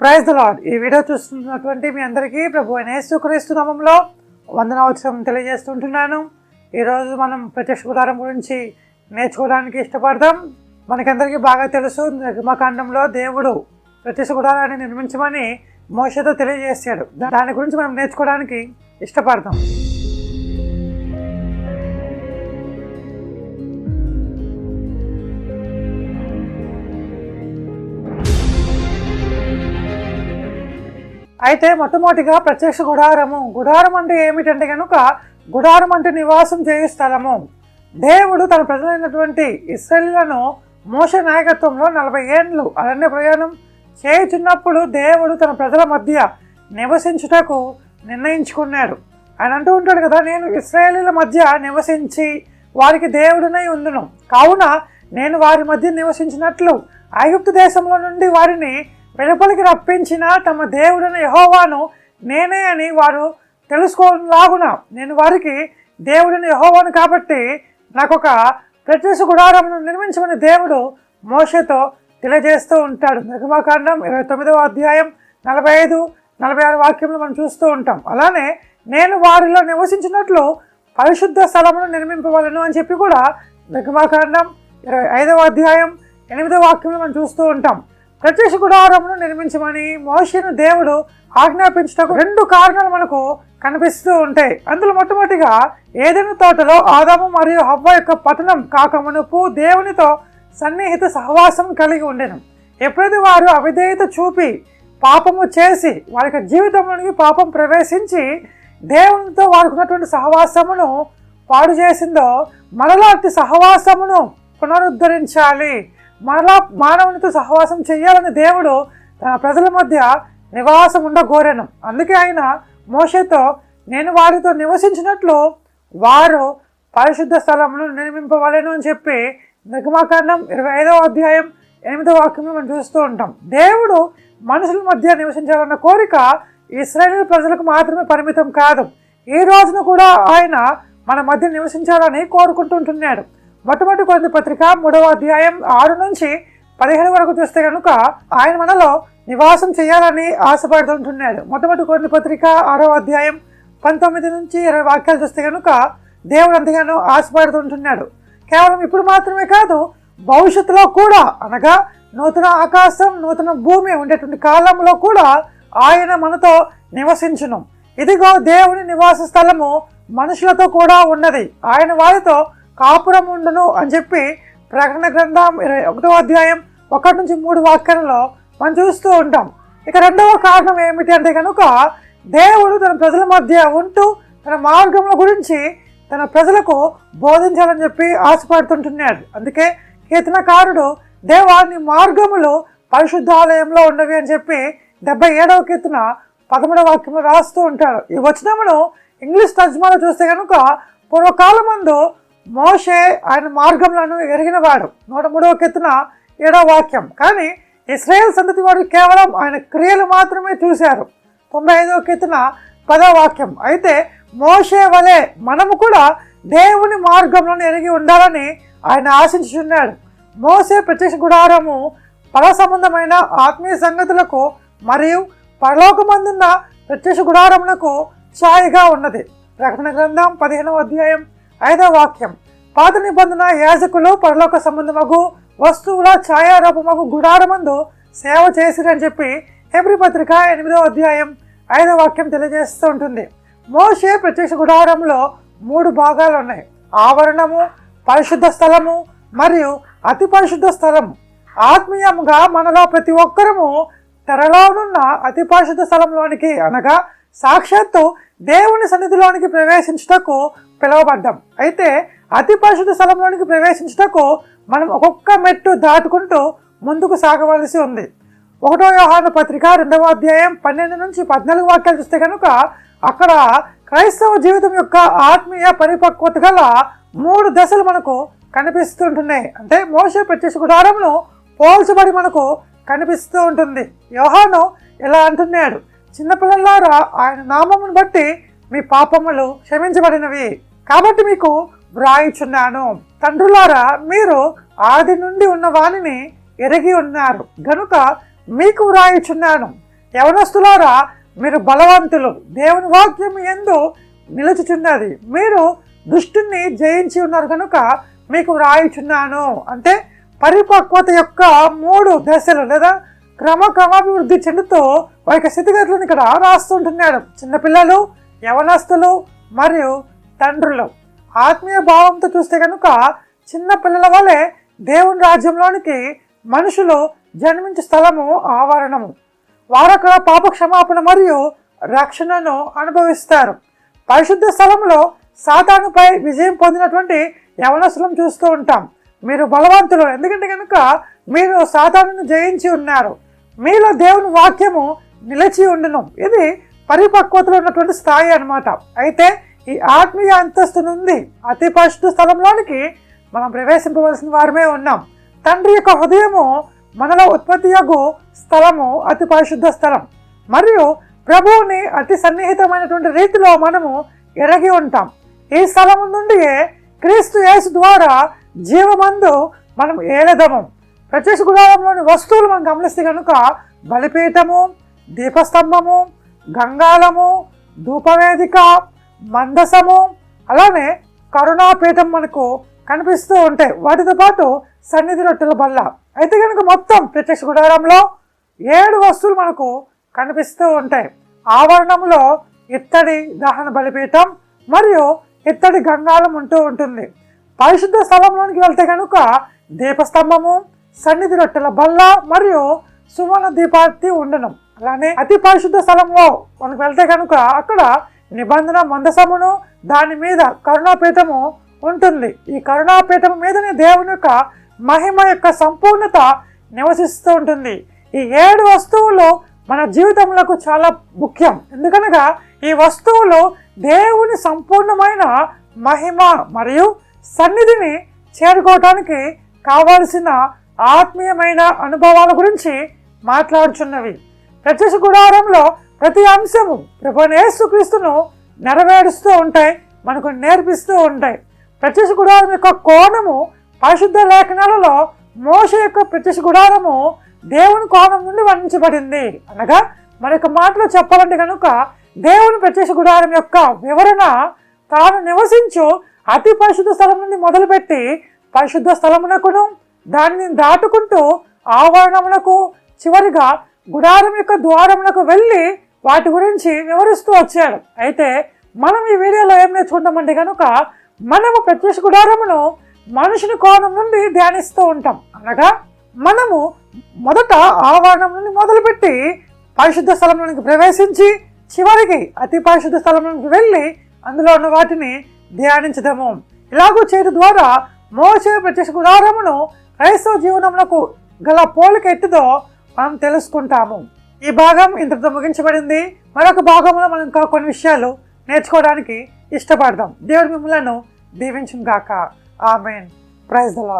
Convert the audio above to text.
Praise the Lord ఈ video చూస్తున్నటువంటి మీ అందరికీ ప్రభు అయిన యేసుక్రీస్తు నామంలో వందనవసరం తెలియజేస్తుంటున్నాను. ఈరోజు మనం ప్రత్యక్ష గుడారం గురించి నేర్చుకోవడానికి ఇష్టపడతాం మనకందరికీ బాగా తెలుసు. నిర్మకాండంలో దేవుడు ప్రత్యక్ష గుడారాన్ని నిర్మించమని మోసతో తెలియజేశాడు. దాని గురించి మనం నేర్చుకోవడానికి ఇష్టపడతాం అయితే మొట్టమొదటిగా ప్రత్యక్ష గుడారము. గుడారం అంటే ఏమిటంటే కనుక గుడారం అంటే నివాసం చేయు స్థలము. దేవుడు తన ప్రజలైనటువంటి ఇస్రాయిలను మోస నాయకత్వంలో నలభై ఏండ్లు అరణ్య ప్రయాణం చేయుచున్నప్పుడు దేవుడు తన ప్రజల మధ్య నివసించుటకు నిర్ణయించుకున్నాడు. ఆయన అంటూ ఉంటాడు కదా నేను ఇస్రాయేలీల మధ్య నివసించి వారికి దేవుడినై ఉండును కావున నేను వారి మధ్య నివసించినట్లు ఐగుప్తు దేశంలో నుండి వారిని వెలుపలికి రప్పించిన తమ దేవుడిని యహోవాను నేనే అని వారు తెలుసుకోలాగున నేను వారికి దేవుడిని యహోవాను కాబట్టి నాకు ఒక ప్రత్యక్ష గుడారమును నిర్మించమని దేవుడు మోషతో తెలియజేస్తూ ఉంటాడు. నిర్మాకాండం ఇరవై తొమ్మిదవ అధ్యాయం నలభై ఐదు నలభై ఆరు వాక్యంలో మనం చూస్తూ ఉంటాం. అలానే నేను వారిలో నివసించినట్లు పరిశుద్ధ స్థలమును నిర్మింపవలను అని చెప్పి కూడా నిర్మాకాండం ఇరవై ఐదవ అధ్యాయం ఎనిమిదవ వాక్యంలో మనం చూస్తూ ఉంటాం. ప్రత్యక్ష గుడారమును నిర్మించమని మోషను దేవుడు ఆజ్ఞాపించటకు రెండు కారణాలు మనకు కనిపిస్తూ ఉంటాయి. అందులో మొట్టమొదటిగా ఏదైనా తోటలో ఆదాము మరియు హవ్వ యొక్క పతనం కాకమునుపు దేవునితో సన్నిహిత సహవాసం కలిగి ఉండెను. ఎప్పుడైతే వారు అవిధేయత చూపి పాపము చేసి వారి యొక్క జీవితంలోనికి పాపం ప్రవేశించి దేవునితో వారికి ఉన్నటువంటి సహవాసమును పాడు చేసిందో మనలాంటి సహవాసమును పునరుద్ధరించాలి. మరలా మానవునితో సహవాసం చేయాలని దేవుడు తన ప్రజల మధ్య నివాసం ఉండగోరెను. అందుకే ఆయన మోషతో నేను వారితో నివసించినట్లు వారు పరిశుద్ధ స్థలంలో నిర్మింపవలను అని చెప్పి నిర్గమాకాండం ఇరవై ఐదవ అధ్యాయం ఎనిమిదవ వాక్యంలో మనం చూస్తూ ఉంటాం. దేవుడు మనుషుల మధ్య నివసించాలన్న కోరిక ఇస్రాయేల్ ప్రజలకు మాత్రమే పరిమితం కాదు. ఈ రోజున కూడా ఆయన మన మధ్య నివసించాలని కోరుకుంటుంటున్నాడు మొట్టమొదటి కొరింథీ పత్రిక మూడవ అధ్యాయం ఆరు నుంచి పదిహేను వరకు చూస్తే కనుక ఆయన మనలో నివాసం చేయాలని ఆశపడుతుంటున్నాడు మొట్టమొదటి కొరింథీ పత్రిక ఆరవ అధ్యాయం పంతొమ్మిది నుంచి ఇరవై వాక్యాలు చూస్తే కనుక దేవుడు అంతగానో ఆశపడుతుంటున్నాడు కేవలం ఇప్పుడు మాత్రమే కాదు భవిష్యత్తులో కూడా అనగా నూతన ఆకాశం నూతన భూమి ఉండేటువంటి కాలంలో కూడా ఆయన మనతో నివసించును. ఇదిగో దేవుని నివాస స్థలము మనుషులతో కూడా ఉన్నది. ఆయన వారితో కాపురముండును అని చెప్పి ప్రకటన గ్రంథం ఇరవై ఒకటో అధ్యాయం ఒకటి నుంచి మూడు వాక్యాలలో మనం చూస్తూ ఉంటాం. ఇక రెండవ కారణం ఏమిటి అంటే కనుక దేవుడు తన ప్రజల మధ్య ఉంటూ తన మార్గముల గురించి తన ప్రజలకు బోధించాలని చెప్పి ఆశపడుతుంటున్నాడు. అందుకే కీర్తనకారుడు దేవాన్ని మార్గములు పరిశుద్ధాలయంలో ఉన్నవి అని చెప్పి డెబ్బై ఏడవ కీర్తన పదమూడవ వాక్యంలో రాస్తూ ఉంటాడు. ఈ వచనమును ఇంగ్లీష్ తర్జుమాలో చూస్తే కనుక పూర్వకాలం ముందు మోషే ఆయన మార్గములను ఎరిగినవాడు నూట మూడవ కెత్తున ఏడవ వాక్యం. కానీ ఇస్రాయేల్ సంతతి వారు కేవలం ఆయన క్రియలు మాత్రమే చూశారు. తొంభై ఐదవ కెత్తున పదవ వాక్యం. అయితే మోషే వలె మనము కూడా దేవుని మార్గంలో ఎరిగి ఉండాలని ఆయన ఆశించుచున్నాడు. మోసే ప్రత్యక్ష గుడారము పర సంబంధమైన ఆత్మీయ సంగతులకు మరియు పరలోకమందున్న ప్రత్యక్ష గుడారములకు ఛాయగా ఉన్నది. ప్రకటన గ్రంథం పదిహేనవ అధ్యాయం ఐదవ వాక్యం. పాత నిబంధన యాజకులు పరలోక సంబంధమగు వస్తువుల ఛాయారూపమగు గుడారమందు సేవ చేసిరని చెప్పి హెబ్రి పత్రిక ఎనిమిదవ అధ్యాయం ఐదవ వాక్యం తెలియజేస్తూ ఉంటుంది. మోషే ప్రత్యక్ష గుడారంలో మూడు భాగాలు ఉన్నాయి ఆవరణము పరిశుద్ధ స్థలము మరియు అతి పరిశుద్ధ స్థలము. ఆత్మీయంగా మనలో ప్రతి ఒక్కరము తెరలోనున్న అతి పరిశుద్ధ స్థలంలోనికి అనగా సాక్షాత్తు దేవుని సన్నిధిలోనికి ప్రవేశించుటకు పిలువబడ్డాం. అయితే అతి పరిశుద్ధ స్థలంలోనికి ప్రవేశించుటకు మనం ఒక్కొక్క మెట్టు దాటుకుంటూ ముందుకు సాగవలసి ఉంది. ఒకటో వ్యవహార పత్రిక రెండవ అధ్యాయం పన్నెండు నుంచి పద్నాలుగు వాక్యాలు చూస్తే కనుక అక్కడ క్రైస్తవ జీవితం యొక్క ఆత్మీయ పరిపక్వత గల మూడు దశలు మనకు కనిపిస్తుంటున్నాయి అంటే మోస ప్రత్యక్ష గుడారమును పోల్చబడి మనకు కనిపిస్తూ ఉంటుంది. యోహాను ఇలా అంటున్నాడు చిన్నపిల్లలారా ఆయన నామమును బట్టి మీ పాపములు క్షమించబడినవి. కాబట్టి మీకు వ్రాయిచున్నాను. తండ్రులారా మీరు ఆది నుండి ఉన్న వాణిని ఎరిగి ఉన్నారు. గనుక మీకు వ్రాయిచున్నాను. యవనస్తులారా మీరు బలవంతులు. దేవుని వాక్యం ఎందు నిలుచుచున్నది. మీరు దుష్టుని జయించి ఉన్నారు కనుక మీకు వ్రాయిచున్నాను. అంటే పరిపక్వత యొక్క మూడు దశలు లేదా క్రమక్రమాభివృద్ధి చెందుతూ వారి యొక్క స్థితిగతులను ఇక్కడ రాస్తుంటున్నాడు. చిన్నపిల్లలు యవనస్తులు మరియు తండ్రులు. ఆత్మీయ భావంతో చూస్తే కనుక చిన్న పిల్లల వలె దేవుని రాజ్యంలోనికి మనుషులు జన్మించే స్థలము ఆవరణము. వారొక పాప క్షమాపణ మరియు రక్షణను అనుభవిస్తారు. పరిశుద్ధ స్థలంలో సాతానుపై విజయం పొందినటువంటి యవనస్తులను చూస్తూ ఉంటాం. మీరు బలవంతులు ఎందుకంటే కనుక మీరు సాతానును జయించి ఉన్నారు. మీలో దేవుని వాక్యము నిలిచి ఉండును. ఇది పరిపక్వతలో ఉన్నటువంటి స్థాయి అన్నమాట. అయితే ఈ ఆత్మీయ అంతస్తు నుండి అతి పరిశుద్ధ స్థలంలోనికి మనం ప్రవేశింపవలసిన వారమే ఉన్నాం. తండ్రి యొక్క హృదయము మనలో ఉత్పత్తి యొక్క స్థలము అతి పరిశుద్ధ స్థలం. మరియు ప్రభువుని అతి సన్నిహితమైనటువంటి రీతిలో మనము ఎరగి ఉంటాం. ఈ స్థలము నుండి క్రీస్తు యేసు ద్వారా జీవమందు మనం ఏలదము. ప్రత్యక్ష గుడారంలోని వస్తువులు మనం గమనిస్తే కనుక బలిపీఠము దీపస్తంభము గంగాళము ధూపవేదిక మందసము అలానే కరుణాపీఠం మనకు కనిపిస్తూ ఉంటాయి వాటితో పాటు సన్నిధి రొట్టెల బల్ల. అయితే కనుక మొత్తం ప్రత్యక్ష గుడారంలో ఏడు వస్తువులు మనకు కనిపిస్తూ ఉంటాయి ఆవరణంలో ఇత్తడి దహన బలిపీఠం మరియు ఇత్తడి గంగాలం ఉంటూ ఉంటుంది. పరిశుద్ధ స్థలంలోనికి వెళ్తే కనుక దీపస్తంభము సన్నిధి రొట్టెల బల్ల మరియు సువర్ణ దీపార్తి ఉండడం అలానే అతి పరిశుద్ధ స్థలంలో మనకు వెళ్తే కనుక అక్కడ నిబంధన మందసమును దాని మీద కరుణాపీఠము ఉంటుంది. ఈ కరుణాపీఠం మీదనే దేవుని యొక్క మహిమ యొక్క సంపూర్ణత నివసిస్తూ ఉంటుంది. ఈ ఏడు వస్తువులు మన జీవితంలో చాలా ముఖ్యం. ఎందుకనగా ఈ వస్తువులు దేవుని సంపూర్ణమైన మహిమ మరియు సన్నిధిని చేరుకోవటానికి కావలసిన ఆత్మీయమైన అనుభవాల గురించి మాట్లాడుచున్నవి. ప్రత్యక్ష గుడారంలో ప్రతి అంశము ప్రభు యేసుక్రీస్తును నెరవేరుస్తూ ఉంటాయి మనకు నేర్పిస్తూ ఉంటాయి. ప్రత్యక్ష గుడారం యొక్క కోణము పరిశుద్ధ లేఖనాలలో మోస యొక్క ప్రత్యక్ష గుడారము దేవుని కోణం నుండి వర్ణించబడింది. అనగా మరొక మాటలో చెప్పాలంటే కనుక దేవుని ప్రత్యక్ష గుడారం యొక్క వివరణ తాను నివసించు అతి పరిశుద్ధ స్థలం నుండి మొదలుపెట్టి పరిశుద్ధ స్థలమునకును దానిని దాటుకుంటూ ఆవరణమునకు చివరిగా గుడారం యొక్క ద్వారమునకు వెళ్ళి వాటి గురించి వివరిస్తూ వచ్చాడు. అయితే మనం ఈ వీడియోలో ఏం నేర్చుకుంటామంటే కనుక మనము ప్రత్యక్ష గుడారమును మనుషుని కోణం నుండి ధ్యానిస్తూ ఉంటాం. అనగా మనము మొదట ఆవరణం నుండి మొదలుపెట్టి పరిశుద్ధ స్థలంలోనికి ప్రవేశించి చివరికి అతి పరిశుద్ధ స్థలంలోనికి వెళ్ళి అందులో ఉన్న వాటిని ధ్యానించదము. ఇలాగూ చేయడం ద్వారా మోసే ప్రత్యక్ష గుడారమును క్రైస్తవ జీవనమునకు గల పోలిక ఎట్టిదో మనం తెలుసుకుంటాము. ఈ భాగం ఇంతటితో ముగించబడింది. మరొక భాగంలో మనం ఇంకా కొన్ని విషయాలు నేర్చుకోవడానికి ఇష్టపడదాం. దేవుడి మిమ్మలను దీవించుగాక ఆమెన్. Praise the Lord